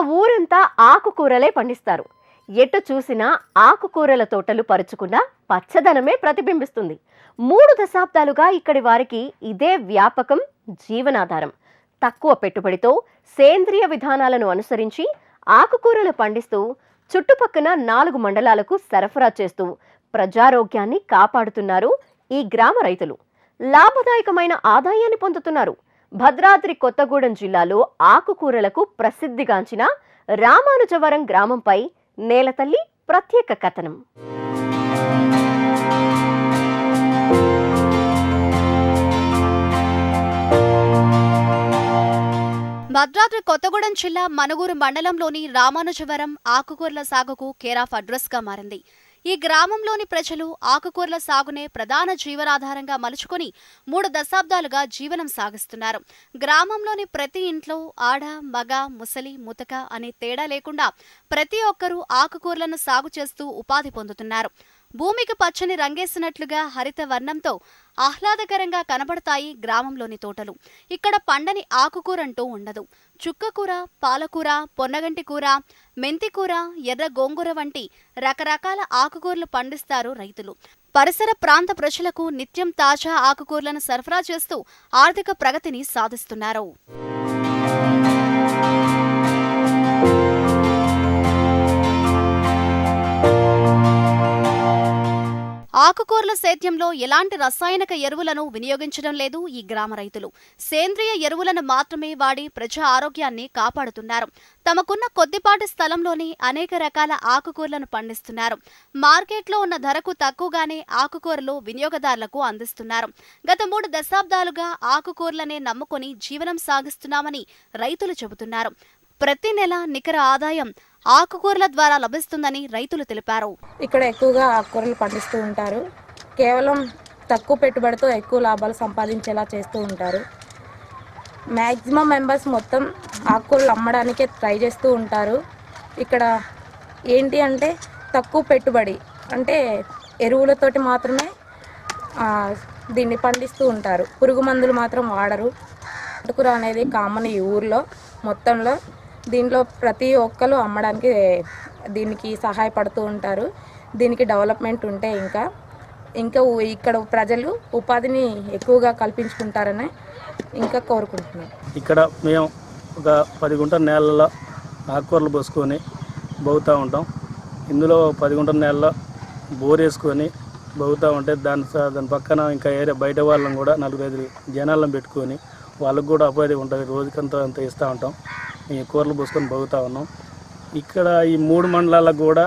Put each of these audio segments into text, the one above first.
ఊరంతా ఆకుకూరలే పండిస్తారు. ఎటు చూసినా ఆకుకూరల తోటలు పరుచుకున్న పచ్చదనమే ప్రతిబింబిస్తుంది. మూడు దశాబ్దాలుగా ఇక్కడి వారికి ఇదే వ్యాపకం జీవనాధారం. తక్కువ పెట్టుబడితో సేంద్రియ విధానాలను అనుసరించి ఆకుకూరలు పండిస్తూ చుట్టుపక్కన నాలుగు మండలాలకు సరఫరా చేస్తూ ప్రజారోగ్యాన్ని కాపాడుతున్నారు ఈ గ్రామ రైతులు. లాభదాయకమైన ఆదాయాన్ని పొందుతున్నారు. భద్రాద్రి కొత్తగూడెం జిల్లాలో ఆకుకూరలకు ప్రసిద్ధిగాంచిన రామానుజవరం గ్రామంపై నేలతల్లి ప్రత్యేక కథనం. భద్రాద్రి కొత్తగూడెం జిల్లా మనుగూరు మండలంలోని రామానుజవరం ఆకుకూరల సాగుకు కేరాఫ్ అడ్రస్గా మారింది. ఈ గ్రామంలోని ప్రజలు ఆకుకూరల సాగునే ప్రధాన జీవనాధారంగా మలుచుకుని మూడు దశాబ్దాలుగా జీవనం సాగిస్తున్నారు. గ్రామంలోని ప్రతి ఇంట్లో ఆడ మగ ముసలి ముతక అనే తేడా లేకుండా ప్రతి ఒక్కరూ ఆకుకూరలను సాగు చేస్తూ ఉపాధి పొందుతున్నారు. భూమికి పచ్చని రంగేసినట్లుగా హరిత వర్ణంతో ఆహ్లాదకరంగా కనబడతాయి గ్రామంలోని తోటలు. ఇక్కడ పండని ఆకుకూరంటూ ఉండదు. చుక్కకూర పాలకూర పొన్నగంటి కూర మెంతికూర ఎర్ర గోంగూర వంటి రకరకాల ఆకుకూరలు పండిస్తారు రైతులు. పరిసర ప్రాంత ప్రజలకు నిత్యం తాజా ఆకుకూరలను సరఫరా చేస్తూ ఆర్థిక ప్రగతిని సాధిస్తున్నారు. ఆకుకూరల సేద్యంలో ఎలాంటి రసాయనిక ఎరువులను వినియోగించడం లేదు ఈ గ్రామ రైతులు. సేంద్రియ ఎరువులను మాత్రమే వాడి ప్రజా ఆరోగ్యాన్ని కాపాడుతున్నారు. తమకున్న కొద్దిపాటి స్థలంలోనే అనేక రకాల ఆకుకూరలను పండిస్తున్నారు. మార్కెట్లో ఉన్న ధరకు తక్కువగానే ఆకుకూరలు వినియోగదారులకు అందిస్తున్నారు. గత మూడు దశాబ్దాలుగా ఆకుకూరలనే నమ్ముకొని జీవనం సాగిస్తున్నామని రైతులు చెబుతున్నారు. ప్రతి నెల నికర ఆదాయం ఆకుకూరల ద్వారా లభిస్తుందని రైతులు తెలిపారు. ఇక్కడ ఎక్కువగా ఆకుకూరలు పండిస్తూ ఉంటారు. కేవలం తక్కువ పెట్టుబడితో ఎక్కువ లాభాలు సంపాదించేలా చేస్తూ ఉంటారు. మ్యాక్సిమం మెంబర్స్ మొత్తం ఆకుకూరలు అమ్మడానికే ట్రై చేస్తూ ఉంటారు. ఇక్కడ ఏంటి అంటే తక్కువ పెట్టుబడి అంటే ఎరువులతోటి మాత్రమే దీన్ని పండిస్తూ ఉంటారు. పురుగు మందులు మాత్రం వాడరు. అటుకుర అనేది కామన్ ఈ ఊర్లో మొత్తంలో. దీంట్లో ప్రతి ఒక్కరు అమ్మడానికి దీనికి సహాయపడుతూ ఉంటారు. దీనికి డెవలప్మెంట్ ఉంటే ఇంకా ఇంకా ఇక్కడ ప్రజలు ఉపాధిని ఎక్కువగా కల్పించుకుంటారని ఇంకా కోరుకుంటున్నాం. ఇక్కడ మేము ఒక పది గుంటల నేలలో ఆకుకూరలు పోసుకొని బోగుతూ ఉంటాం. ఇందులో పది గుంటల నేలలో బోర్ వేసుకొని బోగుతూ ఉంటే దాని స- దాని పక్కన ఇంకా ఏరే బయట వాళ్ళని కూడా నలుగురు ఐదు జనాలను పెట్టుకొని వాళ్ళకు కూడా ఉపాధి ఉంటుంది. రోజుకంతా అంత ఇస్తూ ఉంటాం. కూరలు పోసుకొని బోగుతూ ఉన్నాం. ఇక్కడ ఈ మూడు మండలాలకు కూడా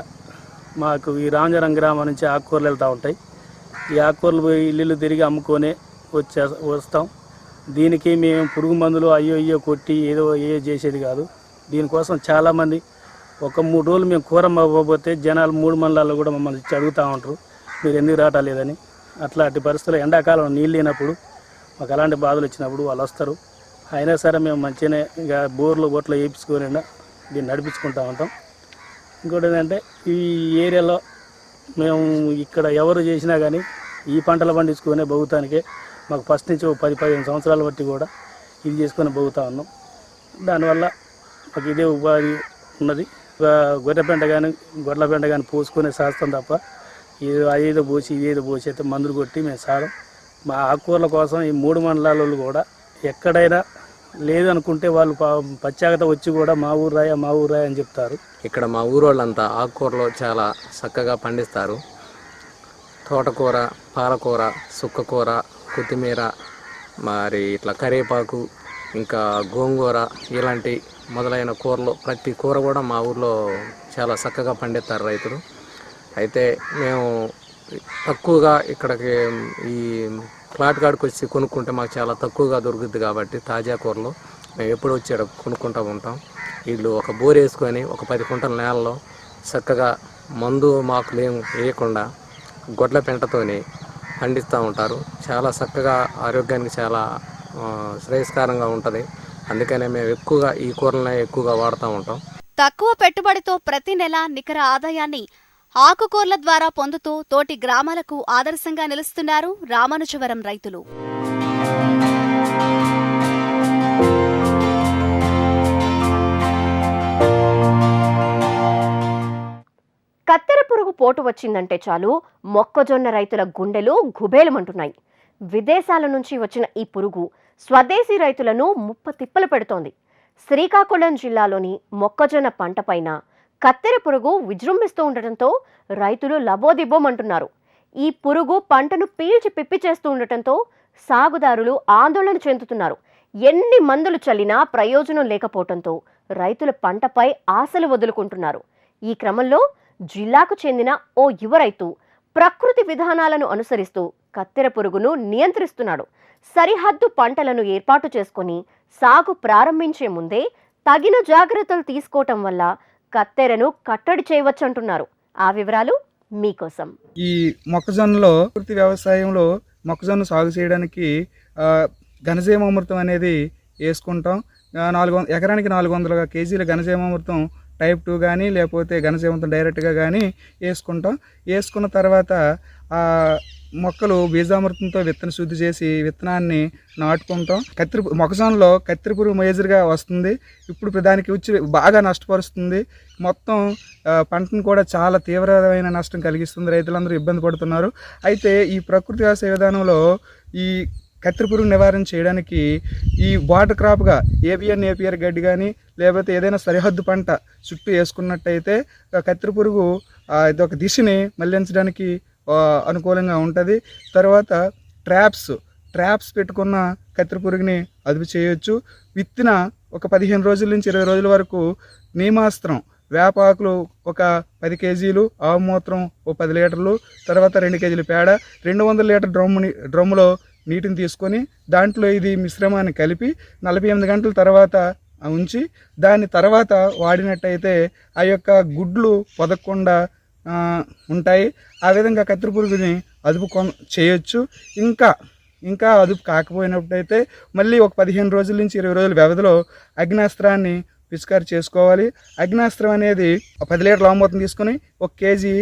మాకు ఈ రామజరం గ్రామం నుంచి ఆకుకూరలు వెళ్తూ ఉంటాయి. ఈ ఆకుకూరలు పోయి ఇల్లు తిరిగి అమ్ముకొని వచ్చే వస్తాం. దీనికి మేము పురుగు మందులు అయ్యో అయ్యో కొట్టి ఏదో ఏ చేసేది కాదు. దీనికోసం చాలామంది ఒక మూడు రోజులు మేము కూర అవ్వకపోతే జనాలు మూడు మండలాల్లో కూడా మమ్మల్ని ఇచ్చి అడుగుతూ ఉంటారు. మీరు ఎందుకు రావట్లేదని అట్లాంటి పరిస్థితులు ఎండాకాలం నీళ్ళు లేనప్పుడు మాకు అలాంటి బాధలు వచ్చినప్పుడు వాళ్ళు వస్తారు. అయినా సరే మేము మంచిగానే ఇక బోర్లు బోట్లు వేయించుకొని దీన్ని నడిపించుకుంటూ ఉంటాం. ఇంకోటి ఏంటంటే ఈ ఏరియాలో మేము ఇక్కడ ఎవరు చేసినా కానీ ఈ పంటలు పండించుకునే బగుతానికే మాకు ఫస్ట్ నుంచి ఒక పది పదిహేను సంవత్సరాల బట్టి కూడా ఇది చేసుకొని బహుతా ఉన్నాం. దానివల్ల మాకు ఇదే ఉపాధి ఉన్నది. ఒక గొర్రె పెంట కానీ గొర్రెల పెంట కానీ పోసుకునే శాస్త్రం తప్ప ఇది అదేదో పోసి ఇదేదో పోసి అయితే మందులు కొట్టి మేము సాడం మా ఆకుకూరల కోసం ఈ మూడు మండలాల కూడా ఎక్కడైనా లేదనుకుంటే వాళ్ళు పా- పచ్చాగత వచ్చి కూడా మా ఊరు రాయ మా ఊరు రాయ అని చెప్తారు. ఇక్కడ మా ఊరోళ్ళంతా ఆకుకూరలో చాలా చక్కగా పండిస్తారు. తోటకూర పాలకూర సుక్కకూర కొత్తిమీర మరి ఇట్లా కరివేపాకు ఇంకా గోంగూర ఇలాంటి మొదలైన కూరలు ప్రతి కూర కూడా మా ఊర్లో చాలా చక్కగా పండిస్తారు రైతులు. అయితే మేము తక్కువగా ఇక్కడికి ఈ ఫ్లాట్ కాడికి వచ్చి కొనుక్కుంటే మాకు చాలా తక్కువగా దొరుకుద్ది కాబట్టి తాజా కూరలు మేము ఎప్పుడు వచ్చి ఇక్కడ కొనుక్కుంటూ ఉంటాం. వీళ్ళు ఒక బోర్ వేసుకొని ఒక పది కుంటల నేలలో చక్కగా మందు మాకు లేము వేయకుండా గొడ్ల పెంటతోని పండిస్తూ ఉంటారు. చాలా చక్కగా ఆరోగ్యానికి చాలా శ్రేయస్కరంగా ఉంటుంది. అందుకనే మేము ఎక్కువగా ఈ కూరలనే ఎక్కువగా వాడుతూ ఉంటాం. తక్కువ పెట్టుబడితో ప్రతి నెల నికర ఆదాయాన్ని ఆకుకూరల ద్వారా పొందుతూ తోటి గ్రామాలకు ఆదర్శంగా నిలుస్తున్నారు రామానుజవరం రైతులు. కత్తెర పురుగు పోటు వచ్చిందంటే చాలు మొక్కజొన్న రైతుల గుండెలు గుబేలమంటున్నాయి. విదేశాల నుంచి వచ్చిన ఈ పురుగు స్వదేశీ రైతులను ముప్ప తిప్పలు పెడుతోంది. శ్రీకాకుళం జిల్లాలోని మొక్కజొన్న పంటపైన కత్తెర పురుగు విజృంభిస్తూ ఉండటంతో రైతులు లబోదిబ్బోమంటున్నారు. ఈ పురుగు పంటను పీల్చి పిప్పి చేస్తూ ఉండటంతో సాగుదారులు ఆందోళన చెందుతున్నారు. ఎన్ని మందులు చల్లినా ప్రయోజనం లేకపోవడంతో రైతుల పంటపై ఆశలు వదులుకుంటున్నారు. ఈ క్రమంలో జిల్లాకు చెందిన ఓ యువ రైతు ప్రకృతి విధానాలను అనుసరిస్తూ కత్తెర పురుగును నియంత్రిస్తున్నాడు. సరిహద్దు పంటలను ఏర్పాటు చేసుకొని సాగు ప్రారంభించే ముందే తగిన జాగ్రత్తలు తీసుకోవటం వల్ల కత్తెరను కట్టడి చేయవచ్చంటున్నారు. ఆ వివరాలు మీకోసం. ఈ మొక్కజొన్నలో పూర్తి వ్యవసాయంలో మొక్కజొన్న సాగు చేయడానికి ఘనజీవామృతం అనేది వేసుకుంటాం. నాలుగు వం- ఎకరానికి నాలుగు వందల కేజీల ఘనజీవామృతం టైప్ టూ కానీ లేకపోతే ఘనజీవామృతం డైరెక్ట్గా కానీ వేసుకుంటాం. వేసుకున్న తర్వాత మొక్కలు బీజామృతంతో విత్తన శుద్ధి చేసి విత్తనాన్ని నాటుకుంటాం. కత్తిరి మొక్కజొన్నలో కత్తిరి పురుగు మేజర్గా వస్తుంది. ఇప్పుడు దానికి వచ్చి బాగా నష్టపరుస్తుంది. మొత్తం పంటను కూడా చాలా తీవ్రమైన నష్టం కలిగిస్తుంది. రైతులందరూ ఇబ్బంది పడుతున్నారు. అయితే ఈ ప్రకృతి వ్యవసాయ విధానంలో ఈ కత్తిరి పురుగు నివారణ చేయడానికి ఈ వాటర్ క్రాప్గా ఏబిఎన్ ఏపిఆర్ గడ్డి కానీ లేకపోతే ఏదైనా సరిహద్దు పంట చుట్టూ వేసుకున్నట్టయితే ఆ కత్తిరి పురుగు ఇది ఒక దిశని మళ్ళించడానికి అనుకూలంగా ఉంటుంది. తర్వాత ట్రాప్స్ ట్రాప్స్ పెట్టుకున్న కత్తిరి పురుగుని అదుపు చేయొచ్చు. విత్తిన ఒక పదిహేను రోజుల నుంచి ఇరవై రోజుల వరకు నీమాస్త్రం వేపాకులు ఒక పది కేజీలు ఆవు మూత్రం ఓ పది లీటర్లు తర్వాత రెండు కేజీలు పేడ రెండు వందల లీటర్ డ్రమ్ముని డ్రమ్ములో నీటిని తీసుకొని దాంట్లో ఇది మిశ్రమాన్ని కలిపి నలభై ఎనిమిది గంటల తర్వాత ఉంచి దాని తర్వాత వాడినట్టయితే ఆ యొక్క గుడ్లు పొదకుండా ఉంటాయి. ఆ విధంగా కత్తిరి పురుగుని అదుపు కొన చేయొచ్చు. ఇంకా ఇంకా అదుపు కాకపోయినప్పుడైతే మళ్ళీ ఒక పదిహేను రోజుల నుంచి ఇరవై రోజుల వ్యవధిలో అగ్నాస్త్రాన్ని పిచికారి చేసుకోవాలి. అగ్నాస్త్రం అనేది ఒక పది లీటర్ల ఆమోతం తీసుకొని ఒక కేజీ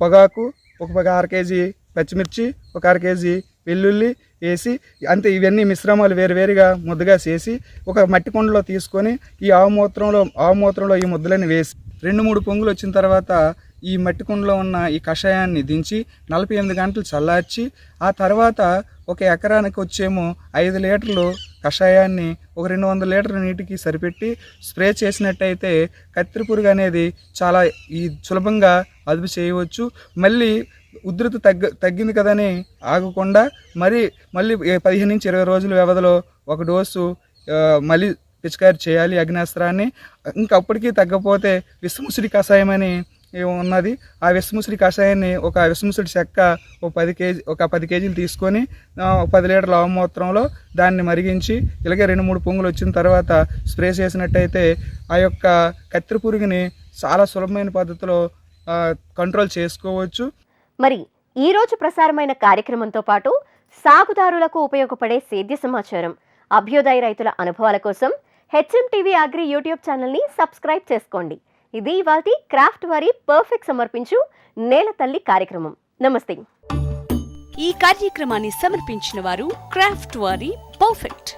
పొగాకు ఒక పగ అర కేజీ పచ్చిమిర్చి ఒక అర కేజీ వెల్లుల్లి వేసి అంతే ఇవన్నీ మిశ్రమాలు వేరువేరుగా ముద్దగా చేసి ఒక మట్టి కుండలో తీసుకొని ఈ ఆవు మూత్రంలో ఆవు మూత్రంలో ఈ ముద్దలని వేసి రెండు మూడు పొంగులు వచ్చిన తర్వాత ఈ మట్టి కుండలో ఉన్న ఈ కషాయాన్ని దించి నలభై ఎనిమిది గంటలు చల్లార్చి ఆ తర్వాత ఒక ఎకరానికి వచ్చేమో ఐదు లీటర్లు కషాయాన్ని ఒక రెండు వందల లీటర్ల నీటికి సరిపెట్టి స్ప్రే చేసినట్టయితే కత్తిరి పురుగు అనేది చాలా ఈ సులభంగా అదుపు చేయవచ్చు. మళ్ళీ ఉధృతి తగ్గ తగ్గింది కదని ఆగకుండా మరి మళ్ళీ పదిహేను నుంచి ఇరవై రోజుల వ్యవధిలో ఒక డోసు మళ్ళీ పిచికారి చేయాలి అగ్నాస్త్రాన్ని ఇంకా అప్పటికీ తగ్గపోతే విషముసిరి కషాయం అని ఉన్నది. ఆ విషముసిరి కషాయాన్ని ఒక విషముసిరి చెక్క ఒక పది కేజీ ఒక పది కేజీలు తీసుకొని పది లీటర్ల ఆవమూత్రంలో దాన్ని మరిగించి ఇలాగే రెండు మూడు పొంగులు వచ్చిన తర్వాత స్ప్రే చేసినట్టయితే ఆ యొక్క కత్తిరి పురుగుని చాలా సులభమైన పద్ధతిలో కంట్రోల్ చేసుకోవచ్చు. మరి ఈరోజు ప్రసారమైన కార్యక్రమంతో పాటు సాగుదారులకు ఉపయోగపడే సేద్య సమాచారం అభ్యుదయ రైతుల అనుభవాల కోసం హెచ్ఎం టీవీ అగ్రి యూట్యూబ్ ఛానల్ని సబ్స్క్రైబ్ చేసుకోండి. ఇది ఇవాళ క్రాఫ్ట్ వారి పర్ఫెక్ట్ సమర్పించు నేల తల్లి కార్యక్రమం. నమస్తే. ఈ కార్యక్రమాన్ని సమర్పించిన వారు క్రాఫ్ట్ వారి పర్ఫెక్ట్.